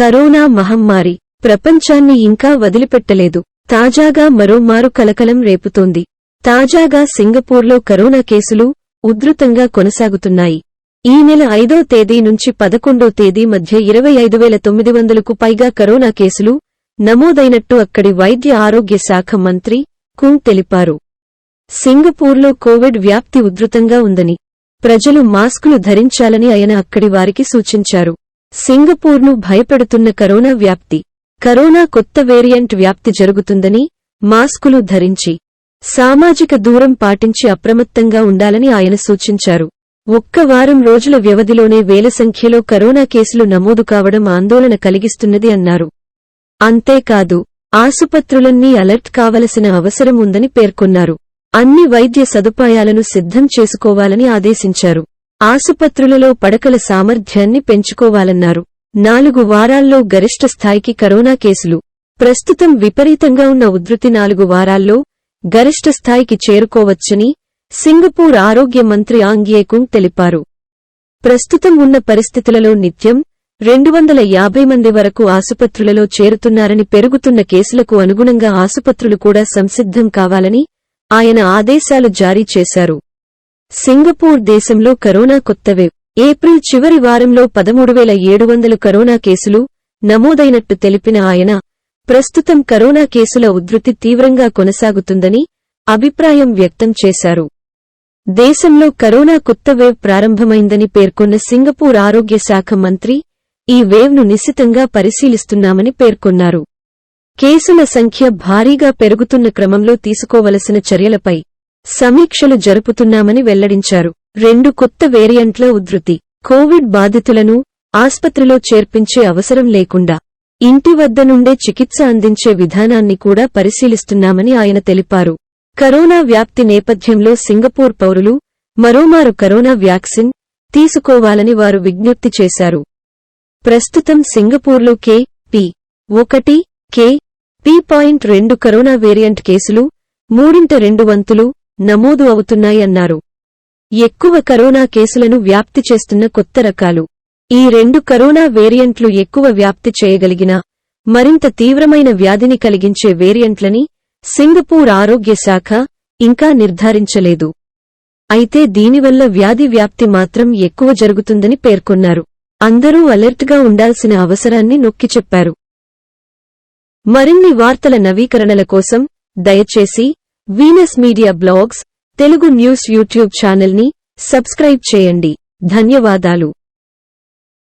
Corona మహమ్మారి ప్రపంచాన్ని ఇంకా వదిలిపెట్టలేదు. తాజాగా మరోమారు కలకలం రేపుతోంది. తాజాగా సింగపూర్లో కరోనా కేసులు ఉధృతంగా కొనసాగుతున్నాయి. ఈ నెల ఐదో తేదీ నుంచి పదకొండో తేదీ మధ్య ఇరవై ఐదు వేల తొమ్మిది వందలకు పైగా కరోనా కేసులు నమోదైనట్టు అక్కడి వైద్య ఆరోగ్య శాఖ మంత్రి కుంగ్ తెలిపారు. సింగపూర్లో కోవిడ్ వ్యాప్తి ఉధృతంగా ఉందని ప్రజలు మాస్కులు ధరించాలని ఆయన అక్కడి వారికి సూచించారు. సింగపూర్ను భయపెడుతున్న కరోనా వ్యాప్తి. కరోనా కొత్త వేరియంట్ వ్యాప్తి జరుగుతుందని మాస్కులు ధరించి సామాజిక దూరం పాటించి అప్రమత్తంగా ఉండాలని ఆయన సూచించారు. ఒక్క వారం రోజుల వ్యవధిలోనే వేల సంఖ్యలో కరోనా కేసులు నమోదు కావడం ఆందోళన కలిగిస్తున్నది అన్నారు. అంతేకాదు ఆసుపత్రులన్నీ అలర్ట్ కావలసిన అవసరం ఉందని పేర్కొన్నారు. అన్ని వైద్య సదుపాయాలను సిద్ధం చేసుకోవాలని ఆదేశించారు. ఆసుపత్రులలో పడకల సామర్థ్యాన్ని పెంచుకోవాలన్నారు. నాలుగు వారాల్లో గరిష్ట స్థాయికి కరోనా కేసులు. ప్రస్తుతం విపరీతంగా ఉన్న ఉధృతి నాలుగు వారాల్లో గరిష్ట స్థాయికి చేరుకోవచ్చని సింగపూర్ ఆరోగ్య మంత్రి ఆంగియేకుంగ్ తెలిపారు. ప్రస్తుతం ఉన్న పరిస్థితులలో నిత్యం రెండు వందల యాభై మంది వరకు ఆసుపత్రులలో చేరుతున్నారని పెరుగుతున్న కేసులకు అనుగుణంగా ఆసుపత్రులు కూడా సంసిద్ధం కావాలని ఆయన ఆదేశాలు జారీ చేశారు. సింగపూర్ దేశంలో కరోనా కొత్తవేవ్ ఏప్రిల్ చివరి వారంలో పదమూడు వేల ఏడు వందలు కరోనా కేసులు నమోదైనట్టు తెలిపిన ఆయన ప్రస్తుతం కరోనా కేసుల ఉధృతి తీవ్రంగా కొనసాగుతుందని అభిప్రాయం వ్యక్తం చేశారు. దేశంలో కరోనా కొత్త వేవ్ ప్రారంభమైందని పేర్కొన్న సింగపూర్ ఆరోగ్య శాఖ మంత్రి ఈ వేవ్ను నిశితంగా పరిశీలిస్తున్నామని పేర్కొన్నారు. కేసుల సంఖ్య భారీగా పెరుగుతున్న క్రమంలో తీసుకోవలసిన చర్యలపై సమీక్షలు జరుపుతున్నామని వెల్లడించారు. రెండు కొత్త వేరియంట్ల ఉధృతి. కోవిడ్ బాధితులను ఆస్పత్రిలో చేర్పించే అవసరం లేకుండా ఇంటి వద్ద నుండే చికిత్స అందించే విధానాన్ని కూడా పరిశీలిస్తున్నామని ఆయన తెలిపారు. కరోనా వ్యాప్తి నేపథ్యంలో సింగపూర్ పౌరులు మరోమారు కరోనా వ్యాక్సిన్ తీసుకోవాలని వారు విజ్ఞప్తి చేశారు. ప్రస్తుతం సింగపూర్లో కే పి ఒకటి కే పి పాయింట్ రెండు కరోనా వేరియంట్ కేసులు మూడింట రెండు వంతులు నమోదు అవుతున్నాయన్నారు. ఎక్కువ కరోనా కేసులను వ్యాప్తి చేస్తున్న కొత్త రకాలు. ఈ రెండు కరోనా వేరియంట్లు ఎక్కువ వ్యాప్తి చేయగలిగిన మరింత తీవ్రమైన వ్యాధిని కలిగించే వేరియంట్లని సింగపూర్ ఆరోగ్య శాఖ ఇంకా నిర్ధారించలేదు. అయితే దీనివల్ల వ్యాధి వ్యాప్తి మాత్రం ఎక్కువ జరుగుతుందని పేర్కొన్నారు. అందరూ అలర్ట్గా ఉండాల్సిన అవసరాన్ని నొక్కి చెప్పారు. మరిన్ని వార్తల నవీకరణల కోసం దయచేసి Venus media blogs Telugu news YouTube ఛానల్ని సబ్స్క్రైబ్ చేయండి. ధన్యవాదాలు.